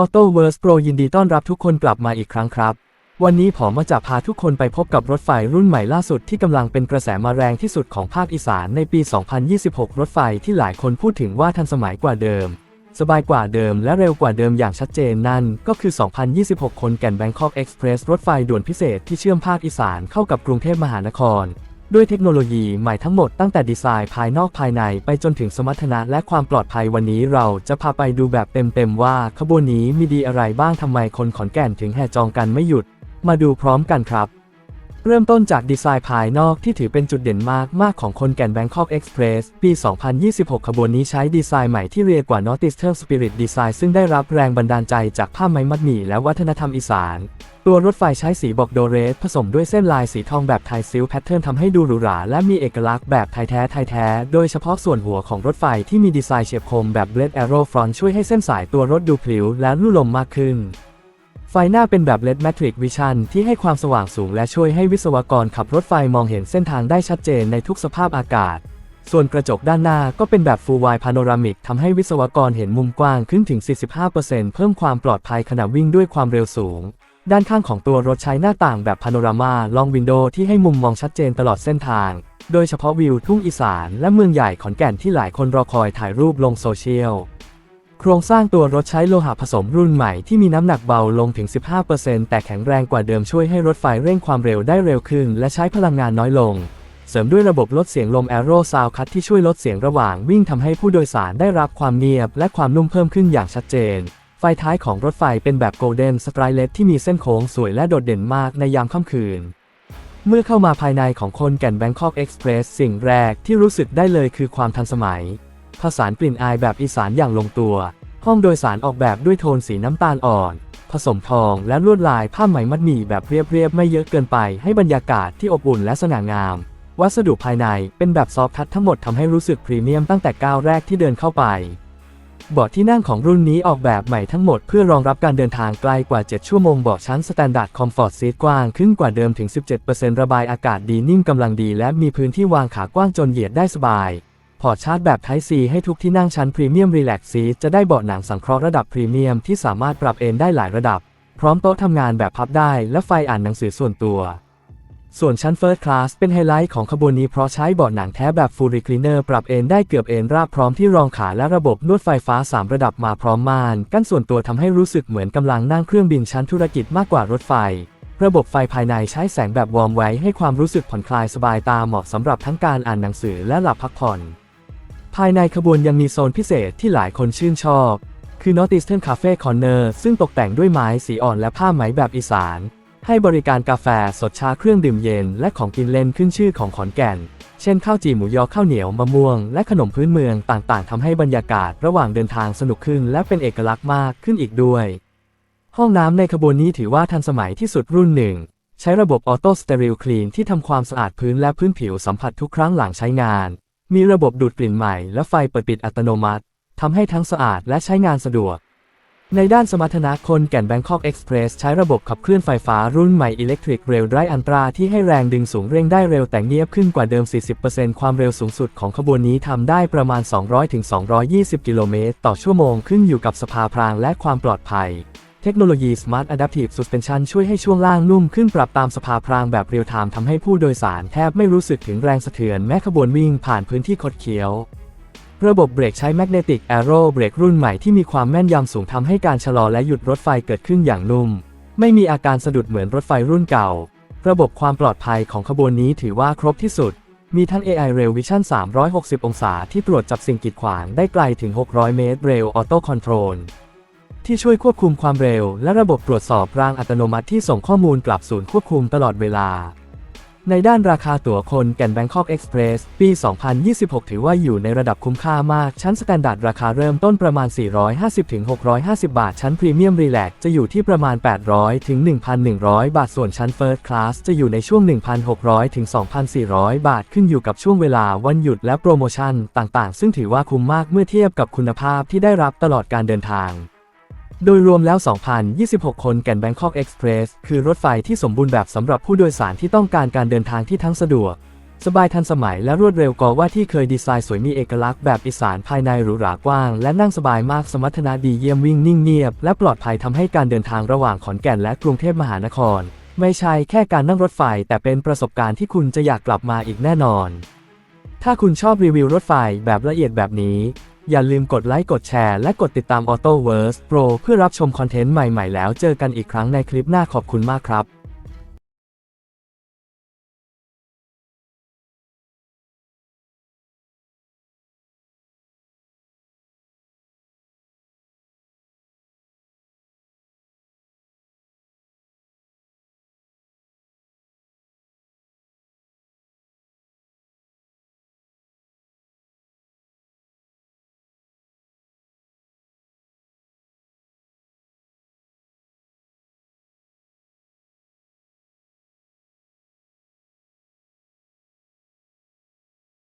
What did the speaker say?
Auto w o r s Pro ยินดีต้อนรับทุกคนกลับมาอีกครั้งครับ วันนี้ผมมาจะพาทุกคนไปพบกับรถไฟรุ่นใหม่ล่าสุดที่กำลังเป็นกระแสมาแรงที่สุดของภาคอีสานในปี 2026 รถไฟที่หลายคนพูดถึงว่าทันสมัยกว่าเดิม สบายกว่าเดิมและเร็วกว่าเดิมอย่างชัดเจนนั่น ก็คือ 2026 คนแก่น Bangkok Express รถไฟด่วนพิเศษที่เชื่อมภาคอีสานเข้ากับกรุงเทพมหานคร ด้วยเทคโนโลยีใหม่ทั้งหมดตั้งแต่ดีไซน์ภายนอกภายในไปจนถึงสมรรถนะและความปลอดภัยวันนี้เราจะพาไปดูแบบเต็มๆว่า ขบวนนี้มีดีอะไรบ้างทำไมคนขอนแก่นถึงแห่จองกันไม่หยุด มาดูพร้อมกันครับ เริ่มต้นจากดีไซน์ภายนอกที่ถือเป็นจุดเด่นมากมากของคนแก่น Bangkok Express ปี 2026 ขบวนนี้ใช้ดีไซน์ใหม่ที่เรียกว่า Northeastern Spirit Design ซึ่งได้รับแรงบันดาลใจจากผ้าไหมมัดหมี่และวัฒนธรรมอีสาน ตัวรถไฟใช้สีบอกโดเรส ผสมด้วยเส้นลายสีทองแบบไทยซิลแพทเทิร์นทำให้ดูหรูหราและมีเอกลักษณ์แบบไทยแท้ไทยแท้ โดยเฉพาะส่วนหัวของรถไฟที่มีดีไซน์เฉียบคมแบบ Blade Arrow Front ช่วยให้เส้นสายตัวรถดูพลิ้วและลู่ลมมากขึ้น ไฟหน้าเป็นแบบ LED Matrix Vision ที่ให้ความสว่างสูงและช่วยให้วิศวกรขับรถไฟมองเห็นเส้นทางได้ชัดเจนในทุกสภาพอากาศ ส่วนกระจกด้านหน้าก็เป็นแบบ Full Wide Panoramic ทำให้วิศวกรเห็นมุมกว้างขึ้นถึง 45%เพิ่มความปลอดภัยขณะวิ่งด้วยความเร็วสูง ด้านข้างของตัวรถใช้หน้าต่างแบบ Panorama Long Window ที่ให้มุมมองชัดเจนตลอดเส้นทาง โดยเฉพาะวิวทุ่งอีสาน และเมืองใหญ่ขอนแก่นที่หลายคนรอคอยถ่ายรูปลงโซเชียล โครงสร้างตัวรถใช้โลหะผสมรุ่นใหม่ที่มีน้ำหนักเบาลงถึง 15%แต่แข็งแรงกว่าเดิมช่วยให้รถไฟเร่งความเร็วได้เร็วขึ้น และใช้พลังงานน้อยลง เสริมด้วยระบบลดเสียงลม Aero Sound Cut ที่ช่วยลดเสียงระหว่างวิ่งทำให้ผู้โดยสารได้รับความเงียบ และความนุ่มเพิ่มขึ้นอย่างชัดเจน ไฟท้ายของรถไฟเป็นแบบ Golden s t r i l e t ที่มีเส้นโค้งสวยและโดดเด่นมากในยามค่ำคืนเมื่อเข้ามาภายในของคนแก่น Bangkok Express สิ่งแรกที่รู้สึกได้เลยคือความทันสมัย ผสานกลิ่นอายแบบอีสานอย่างลงตัว ห้องโดยสารออกแบบด้วยโทนสีน้ำตาลอ่อน ผสมทองและลวดลายผ้าไหมมัดหมี่แบบเรียบๆ ไม่เยอะเกินไปให้บรรยากาศที่อบอุ่นและสง่างาม วัสดุภายในเป็นแบบซอฟท์ทัชทั้งหมดทำให้รู้สึกพรีเมียมตั้งแต่ก้าวแรกที่เดินเข้าไปเบาะที่นั่งของรุ่นนี้ออกแบบใหม่ทั้งหมดเพื่อรองรับการเดินทางไกลกว่า 7 ชั่วโมงเบาะชั้น Standard Comfort Seat กว้างขึ้นกว่าเดิมถึง 17%ระบายอากาศดีนิ่มกำลังดีและมีพื้นที่วางขากว้างจนเหยียดได้สบาย พอร์ตชาร์จแบบ Type C ให้ทุกที่นั่งชั้นพรีเมียมรีแลกซีจะได้เบาะหนังสังเคราะห์ระดับพรีเมียมที่สามารถปรับเอนได้หลายระดับ พร้อมโต๊ะทำงานแบบพับได้และไฟอ่านหนังสือส่วนตัว ส่วนชั้น First Class เป็นไฮไลท์ของขบวนนี้เพราะใช้เบาะหนังแท้แบบ Full Recliner ปรับเอนได้เกือบเอนราบพร้อมที่รองขาและระบบนวดไฟฟ้า 3 ระดับมาพร้อมม่านกั้นส่วนตัวทำให้รู้สึกเหมือนกำลังนั่งเครื่องบินชั้นธุรกิจมากกว่ารถไฟระบบไฟภายในใช้แสงแบบวอร์มไว้ให้ความรู้สึกผ่อนคลายสบายตาเหมาะสำหรับทั้งการอ่านหนังสือและหลับพักผ่อนายในขบวนยังมีโซนพิเศษที่หลายคนชื่นชอบ คือ Northeastern Cafe Corner ซึ่งตกแต่งด้วยไม้สีอ่อนและผ้าไหมแบบอีสาน ให้บริการกาแฟสดชาเครื่องดื่มเย็น และของกินเล่นขึ้นชื่อของขอนแก่น เช่นข้าวจีหมูยอข้าวเหนียวมะม่วง และขนมพื้นเมืองต่างๆทำให้บรรยากาศระหว่างเดินทางสนุกขึ้น และเป็นเอกลักษณ์มากขึ้นอีกด้วย ห้องน้ำในขบวนนี้ถือว่าทันสมัยที่สุดรุ่นหนึ่งใช้ระบบออโต้สเตอริลคลีนที่ทำความสะอาดพื้นและพื้นผิวสัมผัสทุกครั้งหลังใช้งาน มีระบบดูดกลิ่นใหม่และไฟเปิดปิดอัตโนมัติทำให้ทั้งสะอาดและใช้งานสะดวก ในด้านสมรรถนะคนแก่น Bangkok Express ใช้ระบบขับเคลื่อนไฟฟ้ารุ่นใหม่ Electric Rail Drive Ultra ที่ให้แรงดึงสูงเร่งได้เร็วแต่เงียบขึ้นกว่าเดิม 40%ความเร็วสูงสุดของขบวนนี้ทำได้ประมาณ 200-220 กิโลเมตรต่อชั่วโมงขึ้นอยู่กับสภาพรางและความปลอดภัย เทคโนโลยี Smart Adaptive Suspension ช่วยให้ช่วงล่างนุ่มขึ้นปรับตามสภาพรางแบบเรียลไทม์ทำให้ผู้โดยสารแทบไม่รู้สึกถึงแรงสะเทือนแม้ขบวนวิ่งผ่านพื้นที่คดเคี้ยว ระบบเบรกใช้ Magnetic Aero เบรกรุ่นใหม่ที่มีความแม่นยำสูงทำให้การชะลอและหยุดรถไฟเกิดขึ้นอย่างนุ่ม ไม่มีอาการสะดุดเหมือนรถไฟรุ่นเก่า ระบบความปลอดภัยของขบวนนี้ถือว่าครบที่สุด มีทั้ง AI Rail Vision 360 องศาที่ตรวจจับสิ่งกีดขวางได้ไกลถึง 600 เมตร Rail Auto Control ที่ช่วยควบคุมความเร็ว และระบบตรวจสอบรางอัตโนมัติที่ส่งข้อมูลกลับศูนย์ควบคุมตลอดเวลา ในด้านราคาตั๋วคนแก่น Bangkok Express ปี 2026 ถือว่าอยู่ในระดับคุ้มค่ามาก ชั้นสแตนดาร์ดราคาเริ่มต้นประมาณ 450-650 บาท ชั้นพรีเมียมรีแลกจะอยู่ที่ประมาณ 800-1,100 บาท ส่วนชั้น First Class จะอยู่ในช่วง 1,600-2,400 บาท ขึ้นอยู่กับช่วงเวลาวันหยุดและโปรโมชั่นต่างๆ ซึ่งถือว่าคุ้มมากเมื่อเทียบกับคุณภาพที่ได้รับตลอดการเดินทาง โดยรวมแล้ว 2,026 คนแก่น Bangkok Express คือรถไฟที่สมบูรณ์แบบสำหรับผู้โดยสารที่ต้องการการเดินทางที่ทั้งสะดวก สบายทันสมัยและรวดเร็วกว่าที่เคยดีไซน์สวยมีเอกลักษณ์แบบอีสานภายในหรูหรากว้าง และนั่งสบายมากสมรรถนะดีเยี่ยมวิ่งนิ่งเงียบ และปลอดภัยทำให้การเดินทางระหว่างขอนแก่นและกรุงเทพมหานคร ไม่ใช่แค่การนั่งรถไฟ แต่เป็นประสบการณ์ที่คุณจะอยากกลับมาอีกแน่นอน ถ้าคุณชอบรีวิวรถไฟแบบละเอียดแบบนี้ อย่าลืมกดไลค์กดแชร์และกดติดตาม Auto Verse Pro เพื่อรับชมคอนเทนต์ใหม่ๆแล้วเจอกันอีกครั้งในคลิปหน้าขอบคุณมากครับ